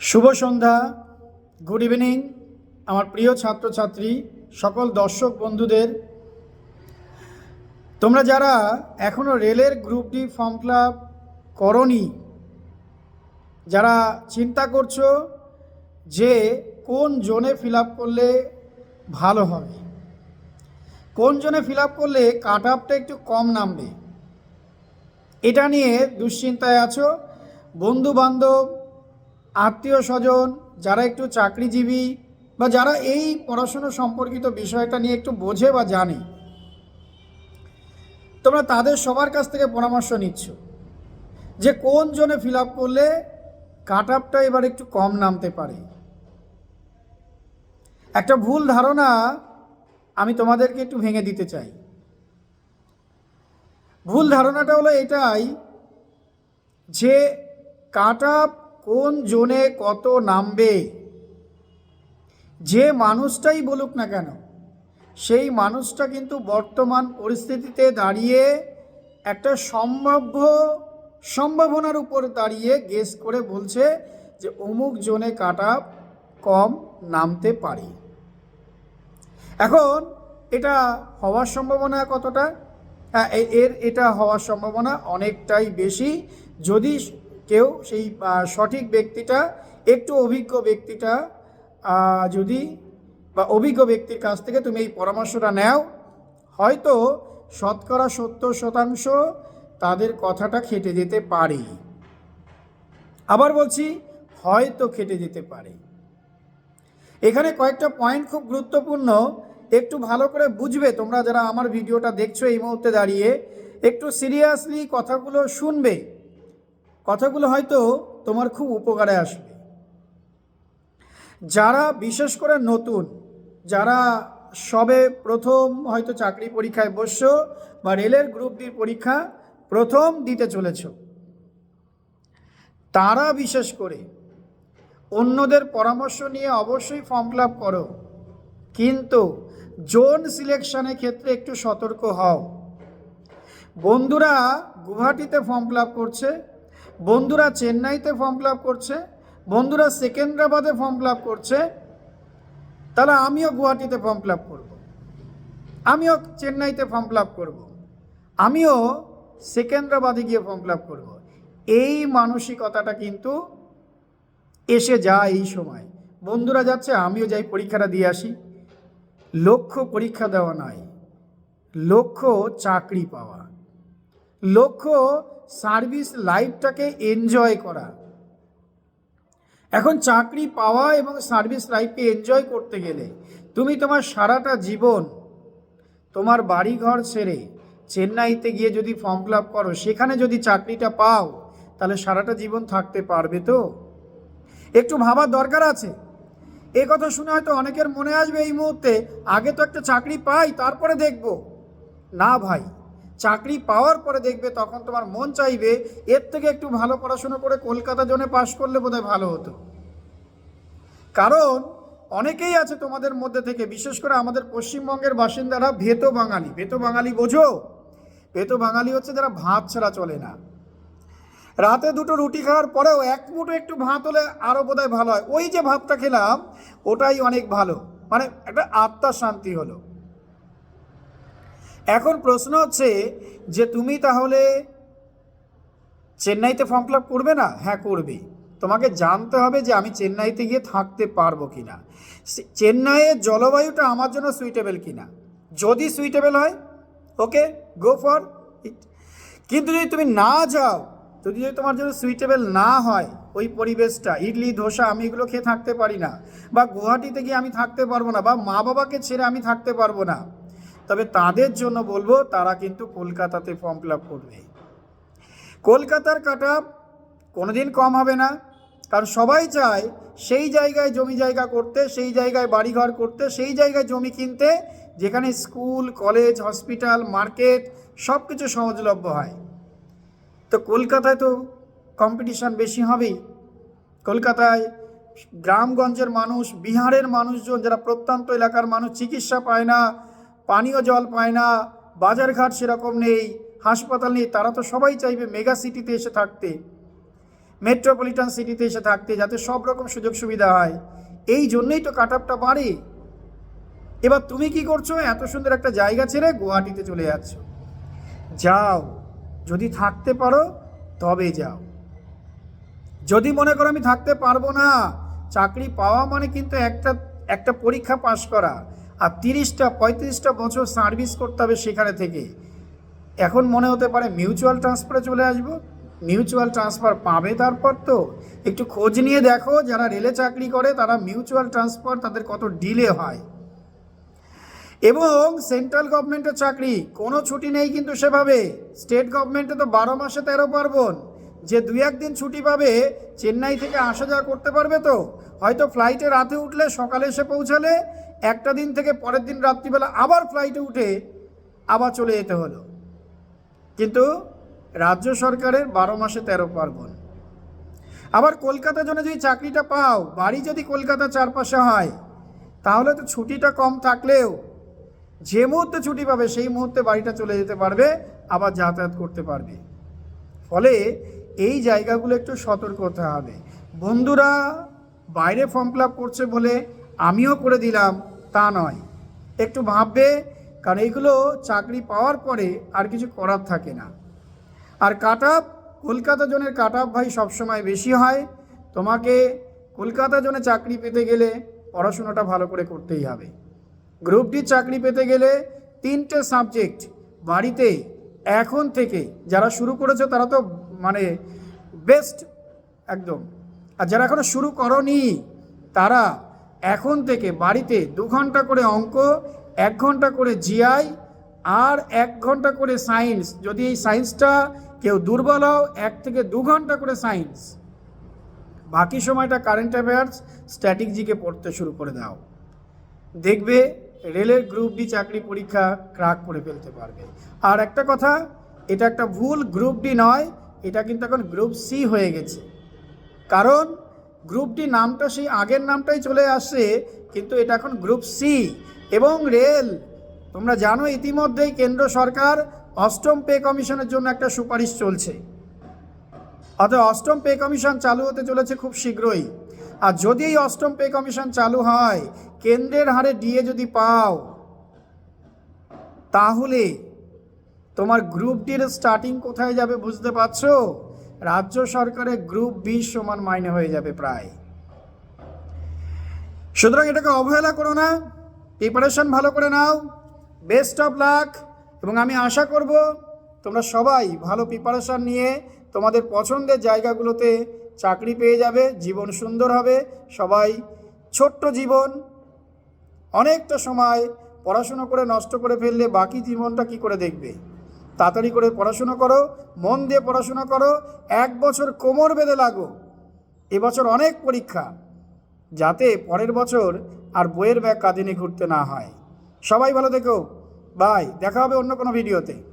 শুভ সন্ধ্যা। Good evening, আমার প্রিয় ছাত্রছাত্রী, সকল দর্শক বন্ধুদের। তোমরা যারা এখনও রেলের গ্রুপ ডি ফর্ম ফিল করনি, যারা চিন্তা করছ যে কোন জোনে ফিল করলে ভালো হবে, কোন জোনে ফিল করলে কাট আপটা একটু কম নামবে, এটা নিয়ে দুশ্চিন্তায় আছো বন্ধু বান্ধব আত্মীয় স্বজন যারা একটু চাকরিজীবী বা যারা এই পড়াশুনো সম্পর্কিত বিষয়টা নিয়ে একটু বোঝে বা জানে, তোমরা তাদের সবার কাছ থেকে পরামর্শ নিচ্ছ যে কোন জনে ফিল আপ করলে কাট আপটা এবার একটু কম নামতে পারে। একটা ভুল ধারণা আমি তোমাদেরকে একটু ভেঙে দিতে চাই। ভুল ধারণাটা হলো এটাই যে কাট আপ কোন জোনে কত নামবে? যে মানুষটাই বলুক না কেন সেই মানুষটা কিন্তু বর্তমান পরিস্থিতিতে দাঁড়িয়ে একটা সম্ভাব্য সম্ভাবনার উপর দাঁড়িয়ে গেস করে বলছে যে অমুক জোনে কাটা কম নামতে পারে। এখন এটা হওয়ার সম্ভাবনা কতটা? হ্যাঁ, এর এটা হওয়ার সম্ভাবনা অনেকটাই বেশি। যদি কেউ সেই সঠিক ব্যক্তিটা, একটু অভিজ্ঞ ব্যক্তিটা যদি, বা অভিজ্ঞ ব্যক্তির কাছ থেকে তুমি এই পরামর্শটা নেও, হয়তো শতকরা সত্তর শতাংশ তাদের কথাটা খেটে যেতে পারে। আবার বলছি, হয়তো খেটে যেতে পারে। এখানে কয়েকটা পয়েন্ট খুব গুরুত্বপূর্ণ, একটু ভালো করে বুঝবে তোমরা যারা আমার ভিডিওটা দেখছ এই মুহূর্তে দাঁড়িয়ে, একটু সিরিয়াসলি কথাগুলো শুনবে। কথাগুলো হয়তো তোমার খুব উপকারে আসবে। যারা বিশেষ করে নতুন, যারা সবে প্রথম হয়তো চাকরি পরীক্ষায় বসছো বা রেলের গ্রুপ ডির পরীক্ষা প্রথম দিতে চলেছ, তারা বিশেষ করে অন্যদের পরামর্শ নিয়ে অবশ্যই ফর্ম ফিল করো। কিন্তু জোন সিলেকশনের ক্ষেত্রে একটু সতর্ক হও। বন্ধুরা গুয়াহাটিতে ফর্ম ফিল করছে বন্ধুরা চেন্নাইতে ফর্ম ফিল করছে, বন্ধুরা সেকেন্দ্রাবাদে ফর্ম ফিল করছে, তাহলে আমিও গুয়াহাটিতে ফর্ম ফিল করব। আমিও চেন্নাইতে ফর্ম ফিল করব। আমিও সেকেন্দ্রাবাদে গিয়ে ফর্ম ফিল করব। এই মানসিকতাটা কিন্তু এসে যায় এই সময়। বন্ধুরা যাচ্ছে, আমিও যাই, পরীক্ষাটা দিয়ে আসি। লক্ষ্য পরীক্ষা দেওয়া নয় লক্ষ্য চাকরি পাওয়া। লক্ষ্য সার্ভিস লাইফটাকে এনজয় করা। এখন চাকরি পাওয়া এবং সার্ভিস লাইফকে এনজয় করতে গেলে তুমি তোমার সারাটা জীবন তোমার বাড়িঘর ছেড়ে চেন্নাইতে গিয়ে যদি ফর্ম ফিল করো, সেখানে যদি চাকরিটা পাও, তাহলে সারাটা জীবন থাকতে পারবে তো? একটু ভাবার দরকার আছে। এ কথা শুনে হয়তো অনেকের মনে আসবে এই মুহূর্তে, আগে তো একটা চাকরি পাই, তারপরে দেখব। না ভাই। চাকরি পাওয়ার পরে দেখবে তখন তোমার মন চাইবে, এর থেকে একটু ভালো পড়াশোনা করে কলকাতা জোনে পাশ করলে বোধহয় ভালো হতো। কারণ অনেকেই আছে তোমাদের মধ্যে থেকে, বিশেষ করে আমাদের পশ্চিমবঙ্গের বাসিন্দারা ভেতো বাঙালি। ভেতো বাঙালি বোঝো? ভেতো বাঙালি হচ্ছে যারা ভাত ছাড়া চলে না। রাতে দুটো রুটি খাওয়ার পরেও এক মুঠো একটু ভাত হলে আরও বোধহয় ভালো হয়। ওই যে ভাতটা খেলাম, ওটাই অনেক ভালো। মানে একটা আত্মার শান্তি হলো। এখন প্রশ্ন হচ্ছে যে তুমি তাহলে চেন্নাইতে ফর্ম ফিল করবে না? হ্যাঁ করবে। তোমাকে জানতে হবে যে আমি চেন্নাইতে গিয়ে থাকতে পারব কি না চেন্নাইয়ের জলবায়ুটা আমার জন্য সুইটেবল কি না যদি সুইটেবল হয় ওকে গো ফর ইট কিন্তু যদি তুমি না যাও, যদি যদি তোমার জন্য সুইটেবল না হয়, ওই পরিবেশটা, ইডলি, ধোসা, আমি এগুলো খেয়ে থাকতে পারি না, বা গুয়াহাটিতে গিয়ে আমি থাকতে পারব না, বা মা বাবাকে ছেড়ে আমি থাকতে পারব না তবে তাদের জন্য বলব, তারা কিন্তু কলকাতাতে ফর্ম ফিল আপ করবে। কলকাতার কাট আপ কোনোদিন কম হবে না, কারণ সবাই চায় সেই জায়গায় জমি জায়গা করতে, সেই জায়গায় বাড়িঘর করতে, সেই জায়গায় জমি কিনতে, যেখানে স্কুল, কলেজ, হসপিটাল, মার্কেট সব কিছু সহজলভ্য হয়। তো কলকাতায় তো কম্পিটিশান বেশি হবেই। কলকাতায় গ্রামগঞ্জের মানুষ, বিহারের মানুষজন, যারা প্রত্যন্ত এলাকার মানুষ, চিকিৎসা পায় না পানীয় জল পায় না, বাজারঘাট সেরকম নেই, হাসপাতাল নেই, তারা তো সবাই চাইবে মেগা সিটিতে এসে থাকতে মেট্রোপলিটন সিটিতে এসে থাকতে, যাতে সব রকম সুযোগ সুবিধা হয়। এই জন্যই তো কাট আপটা বাড়ে। এবার তুমি কি করছ? এত সুন্দর একটা জায়গা ছেড়ে গুয়াহাটিতে চলে যাচ্ছ। যাও, যদি থাকতে পারো, তবে যাও। যদি মনে করো আমি থাকতে পারব না, চাকরি পাওয়া মানে কিন্তু একটা একটা পরীক্ষা পাশ করা। আর তিরিশটা, পঁয়ত্রিশটা বছর সার্ভিস করতে হবে সেখানে থেকে। এখন মনে হতে পারে মিউচুয়াল ট্রান্সফারে চলে আসব। মিউচুয়াল ট্রান্সফার পাবে তারপর তো। একটু খোঁজ নিয়ে দেখো, যারা রেলে চাকরি করে, তারা মিউচুয়াল ট্রান্সফার তাদের কত ডিলে হয়। এবং সেন্ট্রাল গভর্নমেন্টের চাকরি, কোনো ছুটি নেই কিন্তু সেভাবে। স্টেট গভর্নমেন্টে তো বারো মাসে তেরো পার্বণ। যে দু একদিন ছুটি পাবে, চেন্নাই থেকে আসা যাওয়া করতে পারবে তো? হয়তো ফ্লাইটে রাতে উঠলে সকালে এসে পৌঁছালে, একটা দিন থেকে পরের দিন রাত্রিবেলা আবার ফ্লাইটে উঠে আবার চলে যেতে হলো। কিন্তু রাজ্য সরকারের বারো মাসে তেরো পার্বণ। আবার কলকাতার জন্য যদি চাকরিটা পাও, বাড়ি যদি কলকাতা চারপাশে হয়, তাহলে তো ছুটিটা কম থাকলেও যে মুহূর্তে ছুটি পাবে, সেই মুহূর্তে বাড়িটা চলে যেতে পারবে, আবার যাতায়াত করতে পারবে। ফলে এই জায়গাগুলো একটু সতর্ক হতে হবে। বন্ধুরা, বাইরে ফর্ম ফিল করছে বলে আমিও করে দিলাম, তা নয়। একটু ভাববে, কারণ এইগুলো চাকরি পাওয়ার পরে আর কিছু করার থাকে না। আর কাট আপ কলকাতা জনের কাট আপ ভাই সবসময় বেশি হয়। তোমাকে কলকাতা জনে চাকরি পেতে গেলে পড়াশোনাটা ভালো করে করতেই হবে। গ্রুপ ডি চাকরি পেতে গেলে তিনটে সাবজেক্ট বাড়িতে এখন থেকে যারা শুরু করেছে তারা তো মানে বেস্ট একদম। আর যারা এখনও শুরু করনি, তারা এখন থেকে বাড়িতে দু ঘণ্টা করে অঙ্ক, এক ঘণ্টা করে জিআই আর এক ঘণ্টা করে সায়েন্স যদি এই সায়েন্সটা কেউ দুর্বল হও, এক থেকে দু ঘণ্টা করে সায়েন্স বাকি সময়টা কারেন্ট অ্যাফেয়ার্স স্ট্র্যাটেজিকে পড়তে শুরু করে দাও। দেখবে রেলের গ্রুপ ডি চাকরি পরীক্ষা ক্রাক করে ফেলতে পারবে। আর একটা কথা, এটা একটা ভুল গ্রুপ ডি নয় এটা কিন্তু এখন গ্রুপ সি হয়ে গেছে। কারণ গ্রুপটি নামটা সেই আগের নামটাই চলে আসছে কিন্তু এটা এখন গ্রুপ সি এবং রেল, তোমরা জানো ইতিমধ্যেই কেন্দ্র সরকার অষ্টম পে কমিশনের জন্য একটা সুপারিশ চলছে। অর্থাৎ অষ্টম পে কমিশন চালু হতে চলেছে খুব শীঘ্রই। আর যদি এই অষ্টম পে কমিশন চালু হয়, কেন্দ্রের হারে ডিএ যদি পাও, তাহলে তোমার গ্রুপ ডির স্টার্টিং কোথায় যাবে বুঝতে পারছ? রাজ্য সরকারের গ্রুপ বি সমান মাইনে হয়ে যাবে প্রায়। সুতরাং এটাকে অবহেলা করো না প্রিপারেশন ভালো করে নাও বেস্ট অফ লাক এবং আমি আশা করব তোমরা সবাই ভালো প্রিপারেশন নিয়ে তোমাদের পছন্দের জায়গাগুলোতে চাকরি পেয়ে যাবে, জীবন সুন্দর হবে, সবাই ছোট্ট জীবন, অনেকটা সময় পড়াশুনো করে নষ্ট করে ফেললে বাকি জীবনটা কি করে দেখবে? তাড়াতাড়ি করে পড়াশুনো করো, মন দিয়ে পড়াশোনা করো, এক বছর কোমর বেঁধে লাগো। এবছর অনেক পরীক্ষা, যাতে পরের বছর আর বইয়ের ব্যাগ কাঁদিনে ঘুরতে না হয়। সবাই ভালো থেকো। বাই। দেখা হবে অন্য কোনো ভিডিওতে।